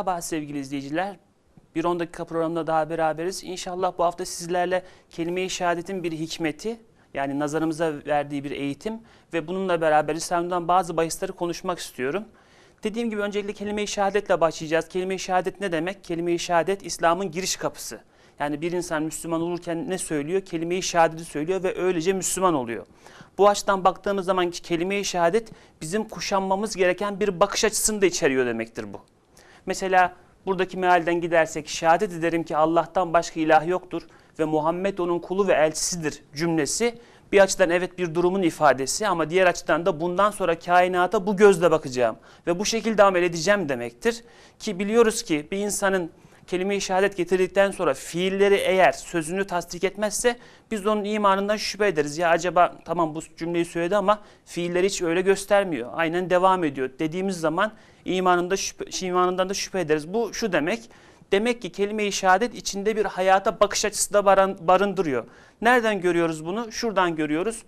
Merhaba sevgili izleyiciler. Bir 10 dakika programında daha beraberiz. İnşallah bu hafta sizlerle kelime-i şehadetin bir hikmeti, yani nazarımıza verdiği bir eğitim ve bununla beraber İslam'dan bazı bahisleri konuşmak istiyorum. Dediğim gibi öncelikle kelime-i şehadetle başlayacağız. Kelime-i şehadet ne demek? Kelime-i şehadet İslam'ın giriş kapısı. Yani bir insan Müslüman olurken ne söylüyor? Kelime-i şehadeti söylüyor ve öylece Müslüman oluyor. Bu açıdan baktığımız zaman kelime-i şehadet bizim kuşanmamız gereken bir bakış açısını da içeriyor demektir bu. Mesela buradaki mealden gidersek şehadet ederim ki Allah'tan başka ilah yoktur ve Muhammed onun kulu ve elçisidir cümlesi bir açıdan evet bir durumun ifadesi ama diğer açıdan da bundan sonra kainata bu gözle bakacağım ve bu şekilde amel edeceğim demektir. Ki biliyoruz ki bir insanın kelime-i şehadet getirdikten sonra fiilleri eğer sözünü tasdik etmezse biz onun imanından şüphe ederiz. Ya acaba tamam bu cümleyi söyledi ama fiilleri hiç öyle göstermiyor. Aynen devam ediyor dediğimiz zaman imanında şüphe, imanından da şüphe ederiz. Bu şu demek. Demek ki kelime-i şehadet içinde bir hayata bakış açısı da barındırıyor. Nereden görüyoruz bunu? Şuradan görüyoruz.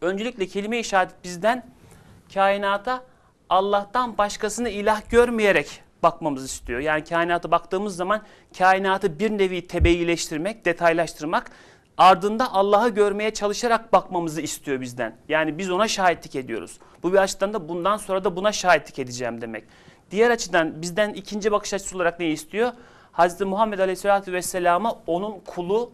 Öncelikle kelime-i şehadet bizden kainata Allah'tan başkasını ilah görmeyerek bakmamızı istiyor. Yani kainata baktığımız zaman kainatı bir nevi tebeileştirmek, detaylaştırmak, ardında Allah'ı görmeye çalışarak bakmamızı istiyor bizden. Yani biz ona şahitlik ediyoruz. Bu bir açıdan da bundan sonra da buna şahitlik edeceğim demek. Diğer açıdan bizden ikinci bakış açısı olarak ne istiyor? Hz. Muhammed Aleyhisselatü Vesselam'a onun kulu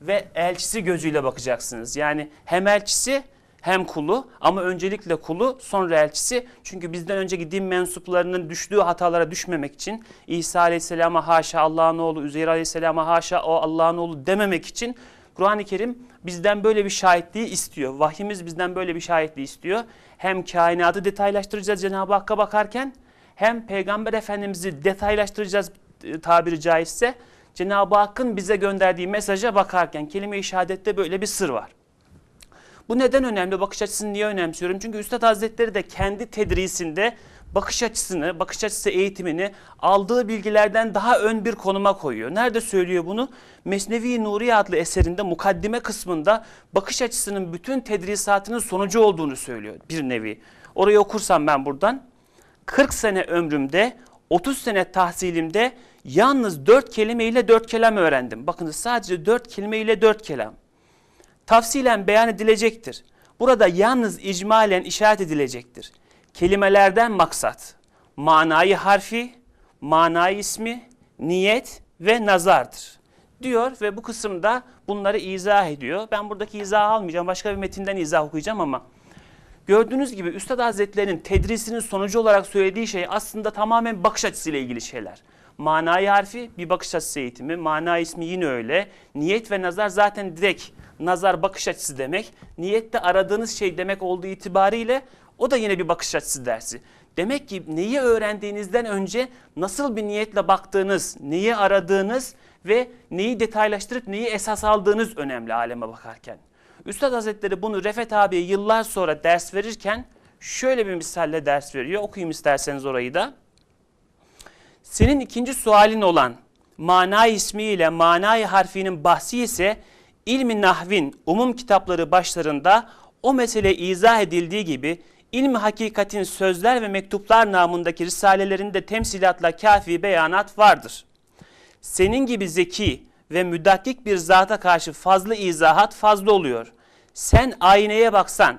ve elçisi gözüyle bakacaksınız. Yani hem elçisi hem kulu ama öncelikle kulu sonra elçisi. Çünkü bizden önceki din mensuplarının düştüğü hatalara düşmemek için İsa Aleyhisselam'a haşa Allah'ın oğlu, Üzeyr Aleyhisselam'a haşa o Allah'ın oğlu dememek için Kur'an-ı Kerim bizden böyle bir şahitliği istiyor. Vahyimiz bizden böyle bir şahitliği istiyor. Hem kainatı detaylaştıracağız Cenab-ı Hakk'a bakarken hem Peygamber Efendimiz'i detaylaştıracağız e, tabiri caizse. Cenab-ı Hakk'ın bize gönderdiği mesaja bakarken kelime-i şehadette böyle bir sır var. Bu neden önemli? Bakış açısını niye önemsiyorum? Çünkü Üstad Hazretleri de kendi tedrisinde bakış açısını, bakış açısı eğitimini aldığı bilgilerden daha ön bir konuma koyuyor. Nerede söylüyor bunu? Mesnevi Nuriye adlı eserinde mukaddime kısmında bakış açısının bütün tedrisatının sonucu olduğunu söylüyor bir nevi. Orayı okursam ben buradan 40 sene ömrümde 30 sene tahsilimde yalnız 4 kelime ile 4 kelam öğrendim. Bakınız sadece 4 kelime ile 4 kelam tafsilen beyan edilecektir. Burada yalnız icmalen işaret edilecektir. Kelimelerden maksat, manayı harfi, manayı ismi, niyet ve nazardır. Diyor ve bu kısımda bunları izah ediyor. Ben buradaki izahı almayacağım, başka bir metinden izah okuyacağım ama gördüğünüz gibi Üstad Hazretleri'nin tedrisinin sonucu olarak söylediği şey aslında tamamen bakış açısıyla ilgili şeyler. Manayı harfi bir bakış açısı eğitimi, mana ismi yine öyle. Niyet ve nazar zaten direkt nazar bakış açısı demek. Niyet de aradığınız şey demek olduğu itibariyle o da yine bir bakış açısı dersi. Demek ki neyi öğrendiğinizden önce nasıl bir niyetle baktığınız, neyi aradığınız ve neyi detaylaştırıp neyi esas aldığınız önemli aleme bakarken. Üstad Hazretleri bunu Refet abiye yıllar sonra ders verirken şöyle bir misalle ders veriyor. Okuyayım isterseniz orayı da. Senin ikinci sualin olan mana ismiyle manayı harfinin bahsi ise ilmi nahvin umum kitapları başlarında o mesele izah edildiği gibi ilmi hakikatin sözler ve mektuplar namındaki risalelerinde temsilatla kafi beyanat vardır. Senin gibi zeki ve müdakkik bir zata karşı fazla izahat fazla oluyor. Sen aynaya baksan,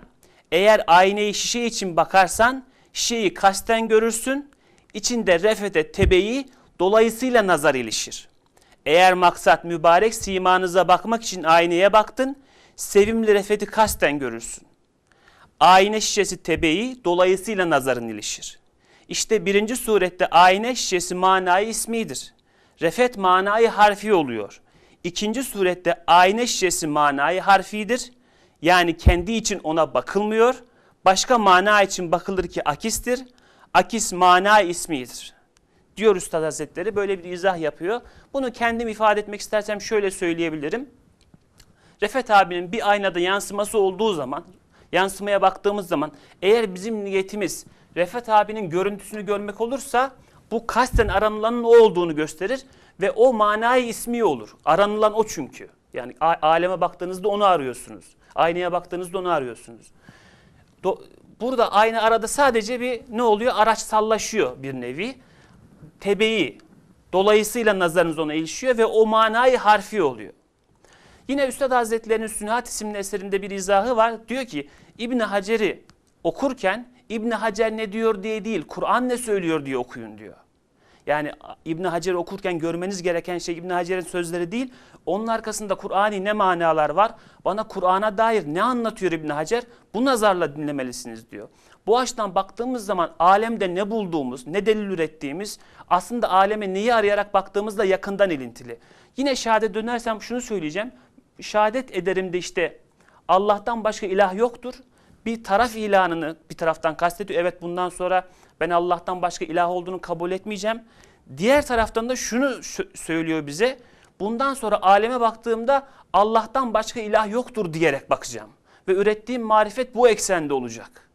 eğer aynayı şişe için bakarsan şişeyi kasten görürsün, içinde refete tebeyi dolayısıyla nazar ilişir. Eğer maksat mübarek simanıza bakmak için aynaya baktın, sevimli refeti kasten görürsün. Ayna şişesi tebeyi dolayısıyla nazarın ilişir. İşte birinci surette ayna şişesi manayı ismidir. Refet manayı harfi oluyor. İkinci surette ayna şişesi manayı harfidir. Yani kendi için ona bakılmıyor. Başka mana için bakılır ki akistir. Akis mana ismidir. Diyor Üstad Hazretleri böyle bir izah yapıyor. Bunu kendim ifade etmek istersem şöyle söyleyebilirim. Refet abinin bir aynada yansıması olduğu zaman, yansımaya baktığımız zaman eğer bizim niyetimiz Refet abinin görüntüsünü görmek olursa bu kasten aranılanın o olduğunu gösterir ve o manayı ismi olur. Aranılan o çünkü. Yani aleme baktığınızda onu arıyorsunuz. Aynaya baktığınızda onu arıyorsunuz. Do- Burada aynı arada sadece bir ne oluyor? Araç sallaşıyor bir nevi. Tebeyi. Dolayısıyla nazarınız ona ilişiyor ve o manayı harfi oluyor. Yine Üstad Hazretleri'nin Sünahat isimli eserinde bir izahı var. Diyor ki İbni Hacer'i okurken İbni Hacer ne diyor diye değil, Kur'an ne söylüyor diye okuyun diyor. Yani İbn Hacer'i okurken görmeniz gereken şey İbn Hacer'in sözleri değil. Onun arkasında Kur'an'i ne manalar var? Bana Kur'an'a dair ne anlatıyor İbn Hacer? Bu nazarla dinlemelisiniz diyor. Bu açıdan baktığımız zaman alemde ne bulduğumuz, ne delil ürettiğimiz aslında aleme neyi arayarak baktığımızda yakından ilintili. Yine şehadet dönersem şunu söyleyeceğim. Şehadet ederim de işte Allah'tan başka ilah yoktur. Bir taraf ilanını bir taraftan kastediyor. Evet bundan sonra ben Allah'tan başka ilah olduğunu kabul etmeyeceğim. Diğer taraftan da şunu sö- söylüyor bize. Bundan sonra aleme baktığımda Allah'tan başka ilah yoktur diyerek bakacağım. Ve ürettiğim marifet bu eksende olacak.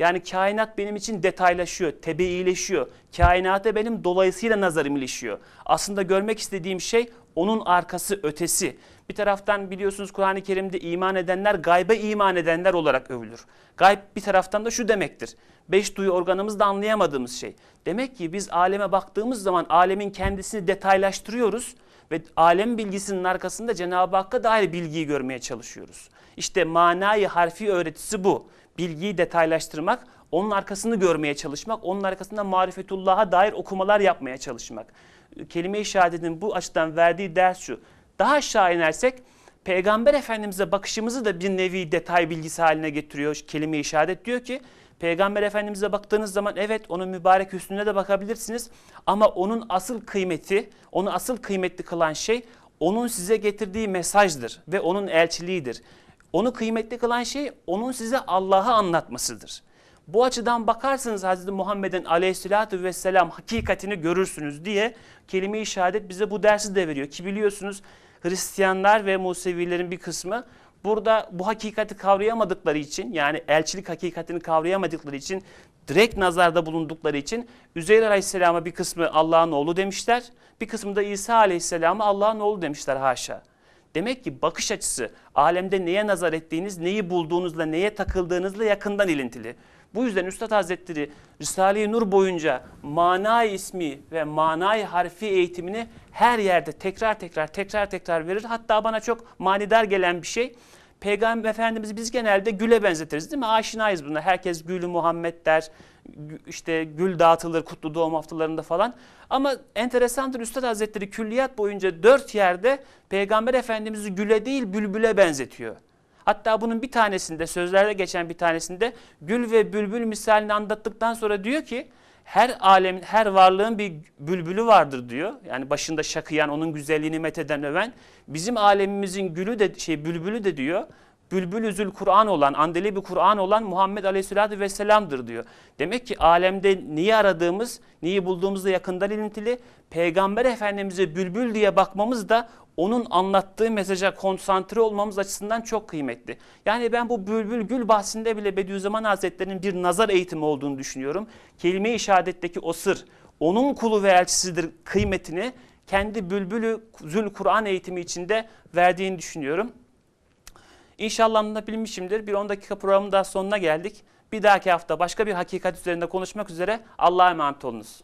Yani kainat benim için detaylaşıyor, tebeileşiyor. Kainata benim dolayısıyla nazarım ilişiyor. Aslında görmek istediğim şey onun arkası, ötesi. Bir taraftan biliyorsunuz Kur'an-ı Kerim'de iman edenler gaybe iman edenler olarak övülür. Gayb bir taraftan da şu demektir. Beş duyu organımızda anlayamadığımız şey. Demek ki biz aleme baktığımız zaman alemin kendisini detaylaştırıyoruz ve alem bilgisinin arkasında Cenab-ı Hakk'a dair bilgiyi görmeye çalışıyoruz. İşte manayı harfi öğretisi bu. Bilgiyi detaylaştırmak, onun arkasını görmeye çalışmak, onun arkasında marifetullah'a dair okumalar yapmaya çalışmak. Kelime-i şehadetin bu açıdan verdiği ders şu. Daha aşağı inersek Peygamber Efendimiz'e bakışımızı da bir nevi detay bilgisi haline getiriyor kelime-i şehadet. Diyor ki Peygamber Efendimiz'e baktığınız zaman evet onun mübarek hüsnüne de bakabilirsiniz. Ama onun asıl kıymeti, onu asıl kıymetli kılan şey onun size getirdiği mesajdır ve onun elçiliğidir. Onu kıymetli kılan şey onun size Allah'ı anlatmasıdır. Bu açıdan bakarsanız Hz. Muhammed'in aleyhissalatü vesselam hakikatini görürsünüz diye kelime-i şehadet bize bu dersi de veriyor. Ki biliyorsunuz Hristiyanlar ve Musevilerin bir kısmı burada bu hakikati kavrayamadıkları için yani elçilik hakikatini kavrayamadıkları için direkt nazarda bulundukları için Üzeyr Aleyhisselam'a bir kısmı Allah'ın oğlu demişler. Bir kısmı da İsa Aleyhisselam'a Allah'ın oğlu demişler haşa. Demek ki bakış açısı alemde neye nazar ettiğiniz, neyi bulduğunuzla, neye takıldığınızla yakından ilintili. Bu yüzden Üstad Hazretleri Risale-i Nur boyunca mana ismi ve manay harfi eğitimini her yerde tekrar tekrar tekrar tekrar verir. Hatta bana çok manidar gelen bir şey. Peygamber Efendimiz biz genelde güle benzetiriz değil mi? Aşinayız buna. Herkes gülü Muhammed der. işte gül dağıtılır kutlu doğum haftalarında falan. Ama enteresandır Üstad Hazretleri külliyat boyunca dört yerde Peygamber Efendimiz'i güle değil bülbüle benzetiyor. Hatta bunun bir tanesinde sözlerde geçen bir tanesinde gül ve bülbül misalini anlattıktan sonra diyor ki her alemin, her varlığın bir bülbülü vardır diyor. Yani başında şakıyan, onun güzelliğini metheden, öven. Bizim alemimizin gülü de şey bülbülü de diyor. Bülbül zül Kur'an olan, andeli bir Kur'an olan Muhammed Aleyhisselatü Vesselam'dır diyor. Demek ki alemde neyi aradığımız, neyi bulduğumuzda yakından ilintili. Peygamber Efendimiz'e bülbül diye bakmamız da onun anlattığı mesaja konsantre olmamız açısından çok kıymetli. Yani ben bu bülbül gül bahsinde bile Bediüzzaman Hazretleri'nin bir nazar eğitimi olduğunu düşünüyorum. Kelime-i şehadetteki o sır, onun kulu ve elçisidir kıymetini kendi bülbülü zül Kur'an eğitimi içinde verdiğini düşünüyorum. İnşallah anlatabilmişimdir. Bir 10 dakika programın daha sonuna geldik. Bir dahaki hafta başka bir hakikat üzerinde konuşmak üzere Allah'a emanet olunuz.